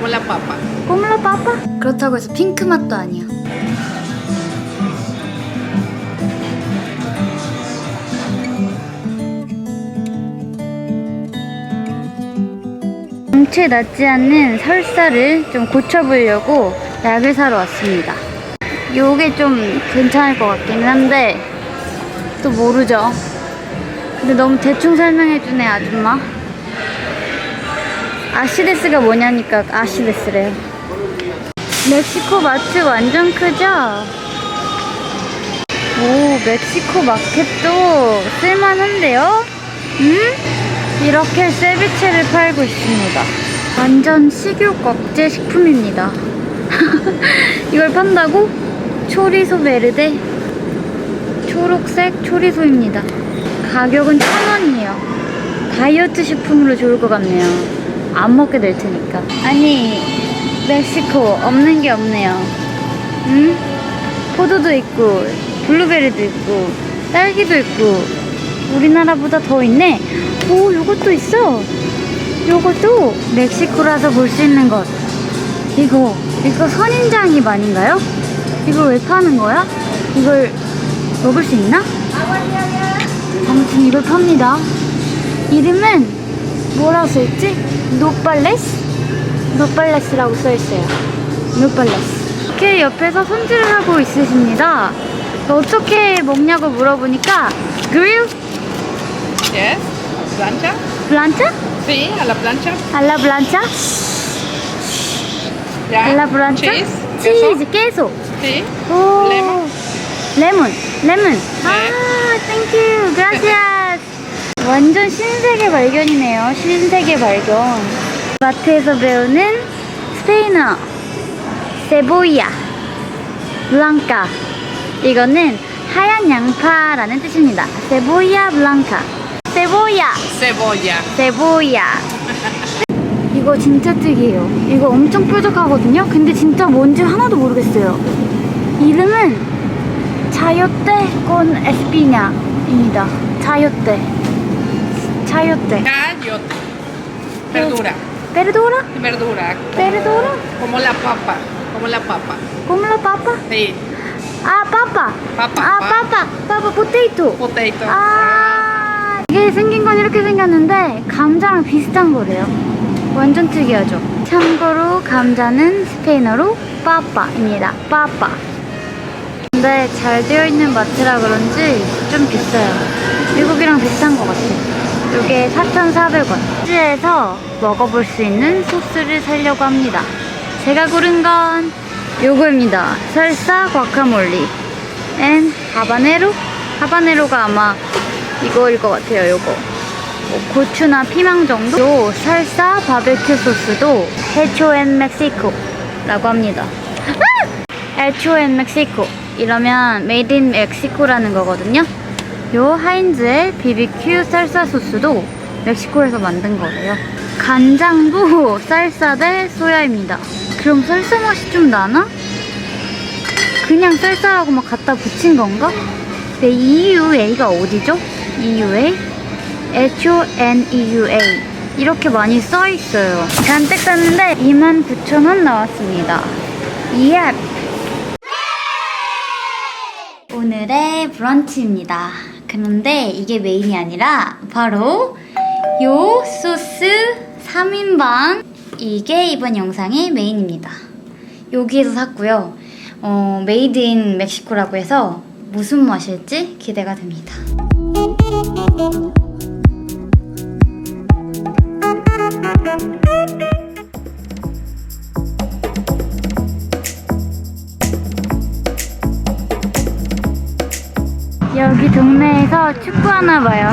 como la papa. 꼬물라 빠빠? 그렇다고 해서 핑크 맛도 아니야. 정체 낮지 않는 설사를 좀 고쳐보려고 약을 사러 왔습니다. 요게 좀 괜찮을 것 같기는 한데 또 모르죠. 근데 너무 대충 설명해주네 아줌마. 아시데스가 뭐냐니까 아시데스래요. 멕시코 마트 완전 크죠? 오, 멕시코 마켓도 쓸만한데요? 음? 이렇게 세비체를 팔고 있습니다. 완전 식욕 억제 식품입니다. 이걸 판다고? 초리소 베르데 초록색 초리소입니다. 가격은 천 원이에요. 다이어트 식품으로 좋을 것 같네요. 안 먹게 될 테니까. 아니, 멕시코 없는 게 없네요. 응? 포도도 있고, 블루베리도 있고, 딸기도 있고, 우리나라보다 더 있네. 오, 요것도 있어. 요것도 멕시코라서 볼 수 있는 것. 이거, 이거 선인장잎 아닌가요? 이걸 왜 파는 거야? 이걸 먹을 수 있나? 아무튼 이걸 팝니다. 이름은 뭐라 고 써있지? 노빨레스? 노빨레스라고 써있어요. 노빨레스. 이렇게 옆에서 손질을 하고 있으십니다. 어떻게 먹냐고 물어보니까 그릴? Yes. Plancha. 블란차? Sí, a la plancha. 알라 블란차? Ya. 알라 블란차? Cheese. queso. 치즈, 깨소. Sí. 오. 레몬. 레몬. 레몬. 아, 땡큐. 그라시아스. 완전 신세계 발견이네요. 신세계 발견. 마트에서 배우는 스페인어. 세보이아. 블랑카. 이거는 하얀 양파라는 뜻입니다. 세보이아 블랑카. 세보이아. Cebolla. 세보이아. 이거 진짜 특이해요. 이거 엄청 뾰족하거든요. 근데 진짜 뭔지 하나도 모르겠어요. 이름은 자요떼 건 에스피냐입니다. 자요떼. 자요떼. Cayote. Verdura. 페르도라? Verdura. 페르도라? Como la papa. Como la papa. 꼬물라 빠빠? Sí. 아, 빠빠. Papa. 아, pa- 빠빠. 빠빠 포테이토. Potato. 아, 이게 생긴 건 이렇게 생겼는데 감자랑 비슷한 거래요. 완전 특이하죠. 참고로 감자는 스페인어로 빠빠입니다. 빠빠. 근데 잘 되어 있는 마트라 그런지 좀 비싸요. 미국이랑 비슷한 것 같아요. 이게 4,400원. 치즈에서 먹어볼 수 있는 소스를 사려고 합니다. 제가 고른 건 요거입니다. 설사 과카몰리 앤 하바네로? 하바네로가 아마 이거일 것 같아요, 요거. 뭐 고추나 피망 정도? 요 살사 바베큐 소스도 해초 앤 멕시코 라고 합니다. 해초 앤 멕시코 이러면 메이드 인 멕시코라는 거거든요. 요 하인즈의 BBQ 살사 소스도 멕시코에서 만든 거래요. 간장도 쌀사 대 소야입니다. 그럼 쌀사 맛이 좀 나나? 그냥 쌀쌀하고 막 갖다 붙인 건가? 네, EUA가 어디죠? EUA? HONEUA 이렇게 많이 써 있어요. 잔뜩 샀는데 29,000원 나왔습니다. 예! 오늘의 브런치입니다. 그런데 이게 메인이 아니라 바로 요 소스 3인방 이게 이번 영상의 메인입니다. 여기에서 샀고요. 어, 메이드 인 멕시코라고 해서 무슨 맛일지 기대가 됩니다. 동네에서 축구하나 봐요.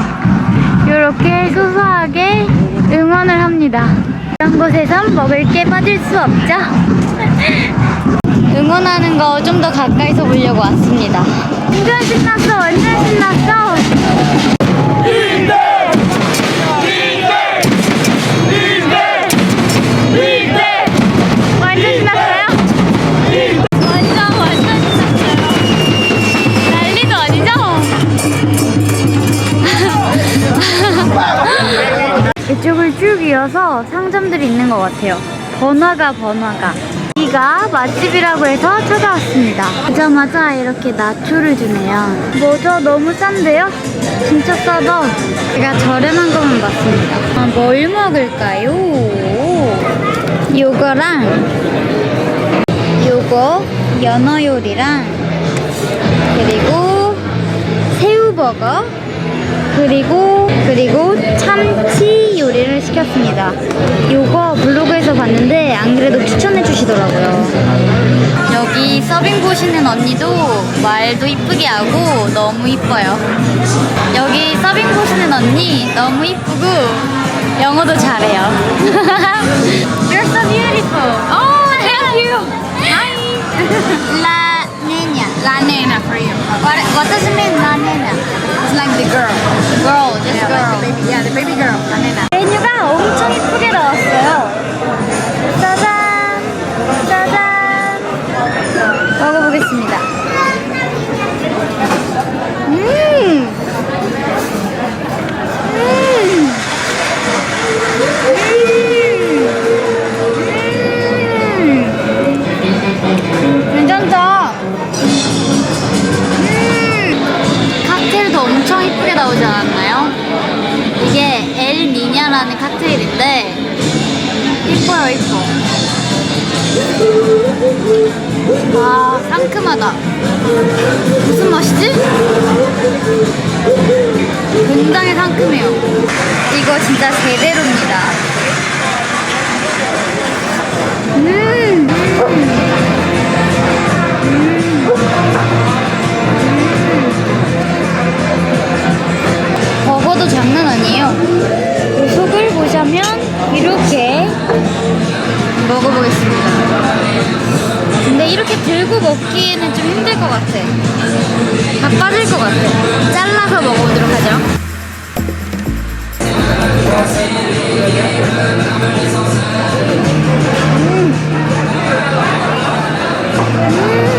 이렇게 소소하게 응원을 합니다. 이런 곳에선 먹을 게 빠질 수 없죠. 응원하는 거 좀 더 가까이서 보려고 왔습니다. 완전 신났어, 완전 신났어. 것 같아요. 번화가 번화가 여기가 맛집이라고 해서 찾아왔습니다 오자마자 이렇게 나초를 주네요 뭐죠? 너무 싼데요? 진짜 싸다 제가 저렴한 것만 봤습니다 아, 뭘 먹을까요? 요거랑 요거 연어 요리랑 그리고 새우버거 그리고 그리고 참치 요리를 시켰습니다. 요거 봤는데 안 그래도 추천해 주시더라고요. 여기 서빙 보시는 언니도 말도 이쁘게 하고 너무 이뻐요. 여기 서빙 보시는 언니 너무 이쁘고 영어도 잘해요. You're so beautiful. 니냐라는 칵테일인데 이뻐요 이뻐. 아 상큼하다. 무슨 맛이지? 굉장히 상큼해요. 이거 진짜 제대로입니다 이렇게 들고 먹기에는 좀 힘들 것 같아. 다 빠질 것 같아. 잘라서 먹어보도록 하죠. 음. 음.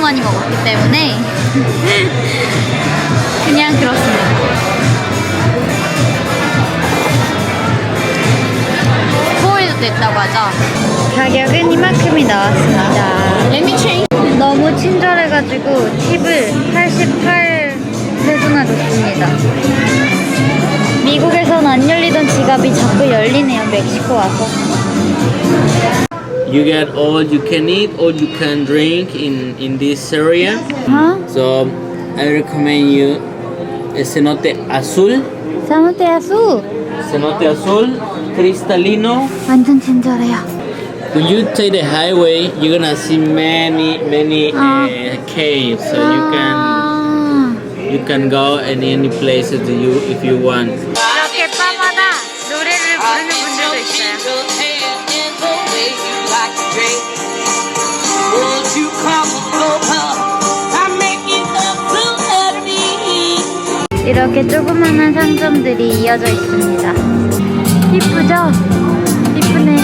너무 많이 먹었기 때문에 그냥 그렇습니다. 스포일도 됐다고 하죠. 가격은 이만큼이 나왔습니다. Let me change. 너무 친절해가지고 팁을 88페소나 줬습니다. 미국에선 안 열리던 지갑이 자꾸 열리네요. 멕시코 와서. You get all you can eat, all you can drink in, in this area. 어? So I recommend you a cenote azul. 사무테야수 Cenote azul, cristalino. 완전 친절해요. When you take the highway, you're gonna see many, many Ah. uh, caves. So you can 아, you can go any any places that you if you want. 이렇게 조그마한 상점들이 이어져 있습니다. 이쁘죠? 이쁘네.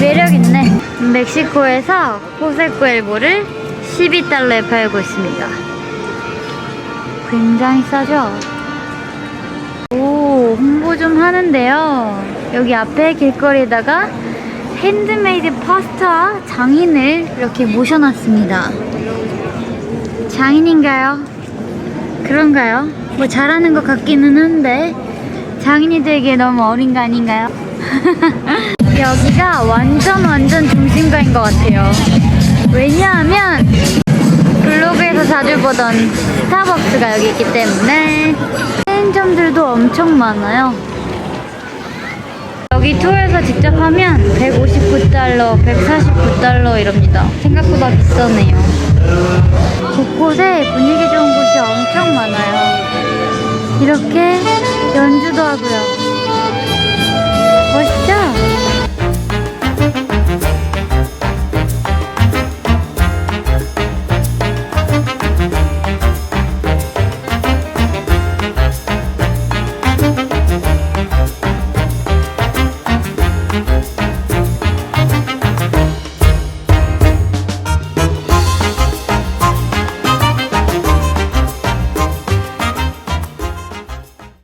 매력 있네. 멕시코에서 포세코 엘보를 12달러에 팔고 있습니다. 굉장히 싸죠? 오, 홍보 좀 하는데요. 여기 앞에 길거리에다가 핸드메이드 파스타 장인을 이렇게 모셔놨습니다. 장인인가요? 그런가요? 뭐 잘하는 것 같기는 한데 장인이 되기에 너무 어린 거 아닌가요? 여기가 완전 완전 중심가인 것 같아요. 왜냐하면 블로그에서 자주 보던 스타벅스가 여기 있기 때문에 체인점들도 엄청 많아요. 여기 투어에서 직접 하면 159달러, 149달러 이럽니다. 생각보다 비싸네요. 곳곳에 분위기 좋은 곳이 엄청 많아요. 이렇게 연주도 하고요. 멋있죠?